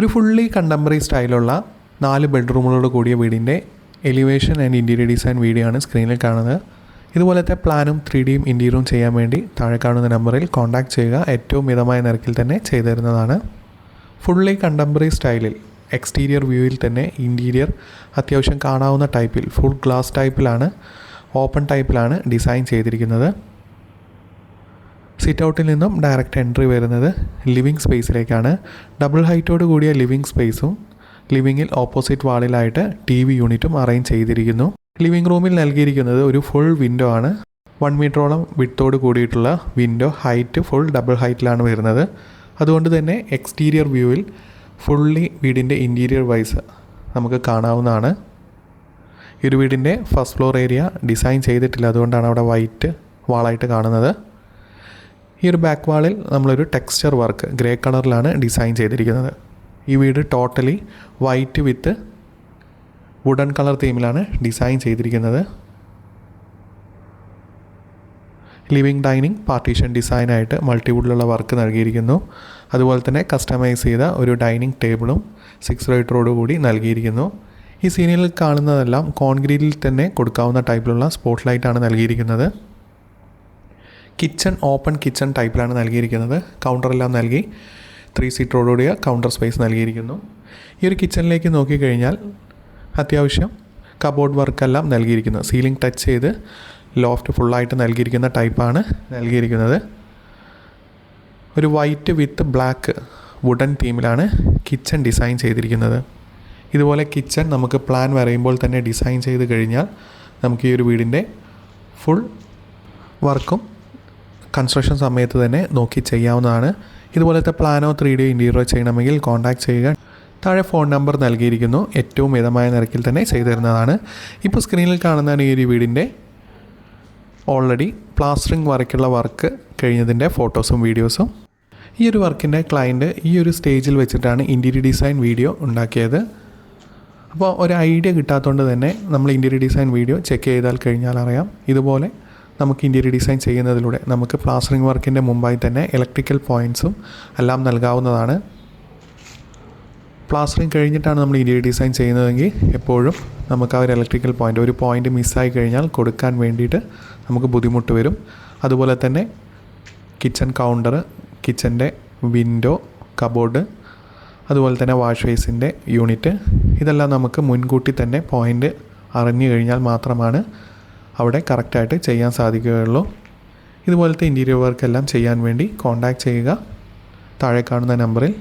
ഒരു fully contemporary സ്റ്റൈലുള്ള നാല് ബെഡ്റൂമുകളോട് കൂടിയ വീടിന്റെ elevation and interior design video ആണ് സ്ക്രീനിൽ കാണുന്നത്. ഇതുപോലത്തെ പ്ലാനും ത്രീ ഡിയും ഇന്റീരിയറും ചെയ്യാൻ വേണ്ടി താഴെ കാണുന്ന നമ്പറിൽ കോൺടാക്ട് ചെയ്യുക ഏറ്റവും മിതമായ നിരക്കിൽ തന്നെ ചെയ്തു തരുന്നതാണ്. ഫുള്ളി കണ്ടംപററി സ്റ്റൈലിൽ എക്സ്റ്റീരിയർ വ്യൂവിൽ തന്നെ ഇന്റീരിയർ അത്യാവശ്യം കാണാവുന്ന ടൈപ്പിൽ ഫുൾ ഗ്ലാസ് ടൈപ്പിലാണ് ഓപ്പൺ ടൈപ്പിലാണ് ഡിസൈൻ ചെയ്തിരിക്കുന്നത്. സിറ്റ് ഔട്ടിൽ നിന്നും ഡയറക്റ്റ് എൻട്രി വരുന്നത് ലിവിങ് സ്പേസിലേക്കാണ് ഡബിൾ ഹൈറ്റോട് കൂടിയ ലിവിങ് സ്പേസും ലിവിങ്ങിൽ ഓപ്പോസിറ്റ് വാളിലായിട്ട് ടി വി യൂണിറ്റും അറേഞ്ച് ചെയ്തിരിക്കുന്നു. ലിവിംഗ് റൂമിൽ നൽകിയിരിക്കുന്നത് ഒരു ഫുൾ വിൻഡോ ആണ്. വൺ മീറ്ററോളം വിട്ടോട് കൂടിയിട്ടുള്ള വിൻഡോ ഹൈറ്റ് ഫുൾ ഡബിൾ ഹൈറ്റിലാണ് വരുന്നത്. അതുകൊണ്ട് തന്നെ എക്സ്റ്റീരിയർ വ്യൂവിൽ ഫുള്ളി വീടിന്റെ ഇന്റീരിയർ വൈസ് നമുക്ക് കാണാവുന്നതാണ്. ഈ ഒരു വീടിന്റെ ഫസ്റ്റ് ഫ്ലോർ ഏരിയ ഡിസൈൻ ചെയ്തിട്ടില്ല. അതുകൊണ്ടാണ് അവിടെ വൈറ്റ് വാളായിട്ട് കാണുന്നത്. ഈ ഒരു ബാക്ക് വാളിൽ നമ്മളൊരു ടെക്സ്ചർ വർക്ക് ഗ്രേ കളറിലാണ് ഡിസൈൻ ചെയ്തിരിക്കുന്നത്. ഈ വീട് totally white with wooden colour തീമിലാണ് design ചെയ്തിരിക്കുന്നത്. ലിവിങ് ഡൈനിങ് പാർട്ടീഷൻ ഡിസൈനായിട്ട് മൾട്ടിവുഡിലുള്ള വർക്ക് നൽകിയിരിക്കുന്നു. അതുപോലെ തന്നെ കസ്റ്റമൈസ് ചെയ്ത ഒരു ഡൈനിങ് ടേബിളും സിക്സ് റൈറ്ററോട് കൂടി നൽകിയിരിക്കുന്നു. ഈ സീനിയിൽ കാണുന്നതെല്ലാം കോൺക്രീറ്റിൽ തന്നെ കൊടുക്കാവുന്ന ടൈപ്പിലുള്ള സ്പോട്ട് ലൈറ്റാണ് നൽകിയിരിക്കുന്നത്. കിച്ചൺ ഓപ്പൺ കിച്ചൺ ടൈപ്പിലാണ് നൽകിയിരിക്കുന്നത്. കൗണ്ടറെല്ലാം നൽകി ത്രീ സീറ്ററോടുകൂടിയ കൗണ്ടർ സ്പേസ് നൽകിയിരിക്കുന്നു. ഈ ഒരു കിച്ചണിലേക്ക് നോക്കിക്കഴിഞ്ഞാൽ അത്യാവശ്യം കബോർഡ് വർക്കെല്ലാം നൽകിയിരിക്കുന്നു. സീലിംഗ് ടച്ച് ചെയ്ത് ലോഫ്റ്റ് ഫുള്ളായിട്ട് നൽകിയിരിക്കുന്ന ടൈപ്പാണ് നൽകിയിരിക്കുന്നത്. ഒരു വൈറ്റ് വിത്ത് ബ്ലാക്ക് വുഡൻ തീമിലാണ് കിച്ചൺ ഡിസൈൻ ചെയ്തിരിക്കുന്നത്. ഇതുപോലെ കിച്ചൺ നമുക്ക് പ്ലാൻ വരയുമ്പോൾ തന്നെ ഡിസൈൻ ചെയ്ത് കഴിഞ്ഞാൽ നമുക്ക് ഈ ഒരു വീടിന്റെ ഫുൾ വർക്കും കൺസ്ട്രക്ഷൻ സമയത്ത് തന്നെ നോക്കി ചെയ്യാവുന്നതാണ്. ഇതുപോലത്തെ പ്ലാനോ ത്രീ ഡി ഇന്റീരിയറോ ചെയ്യണമെങ്കിൽ കോൺടാക്ട് ചെയ്യുക. താഴെ ഫോൺ നമ്പർ നൽകിയിരിക്കുന്നു. ഏറ്റവും മിതമായ നിരക്കിൽ തന്നെ ചെയ്തു തരുന്നതാണ്. ഇപ്പോൾ സ്ക്രീനിൽ കാണുന്നതാണ് ഈ ഒരു വീടിന്റെ ഓൾറെഡി പ്ലാസ്റ്ററിംഗ് വർക്കുള്ള വർക്ക് കഴിഞ്ഞതിന്റെ ഫോട്ടോസും വീഡിയോസും ഈ ഒരു വർക്കിന്റെ ക്ലയന്റ് ഈ ഒരു സ്റ്റേജിൽ വെച്ചിട്ടാണ് ഇന്റീരിയർ ഡിസൈൻ വീഡിയോ ഉണ്ടാക്കിയത്. അപ്പോൾ ഒരു ഐഡിയ കിട്ടാത്തതുകൊണ്ട് തന്നെ നമ്മൾ ഇന്റീരിയർ ഡിസൈൻ വീഡിയോ ചെക്ക് ചെയ്താൽ കഴിഞ്ഞാൽ അറിയാം. ഇതുപോലെ നമുക്ക് ഇന്റീരിയർ ഡിസൈൻ ചെയ്യുന്നതിലൂടെ നമുക്ക് പ്ലാസ്റ്ററിംഗ് വർക്കിന്റെ മുമ്പായി തന്നെ ഇലക്ട്രിക്കൽ പോയിന്റ്സും എല്ലാം നൽകാവുന്നതാണ്. പ്ലാസ്റ്ററിങ് കഴിഞ്ഞിട്ടാണ് നമ്മൾ ഇന്റീരിയർ ഡിസൈൻ ചെയ്യുന്നതെങ്കിൽ എപ്പോഴും നമുക്ക് ആ ഒരു ഇലക്ട്രിക്കൽ പോയിന്റ് ഒരു പോയിന്റ് മിസ്സായി കഴിഞ്ഞാൽ കൊടുക്കാൻ വേണ്ടിയിട്ട് നമുക്ക് ബുദ്ധിമുട്ട് വരും. അതുപോലെ തന്നെ കിച്ചൺ കൗണ്ടർ കിച്ചന്റെ വിൻഡോ കബോർഡ് അതുപോലെ തന്നെ വാഷ് ബേസിന്റെ യൂണിറ്റ് ഇതെല്ലാം നമുക്ക് മുൻകൂട്ടി തന്നെ പോയിന്റ് അറിഞ്ഞു കഴിഞ്ഞാൽ മാത്രമാണ് അവിടെ കറക്റ്റായിട്ട് ചെയ്യാൻ സാധിക്കുകയുള്ളൂ. ഇതുപോലത്തെ ഇന്റീരിയർ വർക്കെല്ലാം ചെയ്യാൻ വേണ്ടി കോൺടാക്റ്റ് ചെയ്യുക. താഴെ കാണുന്ന നമ്പറിൽ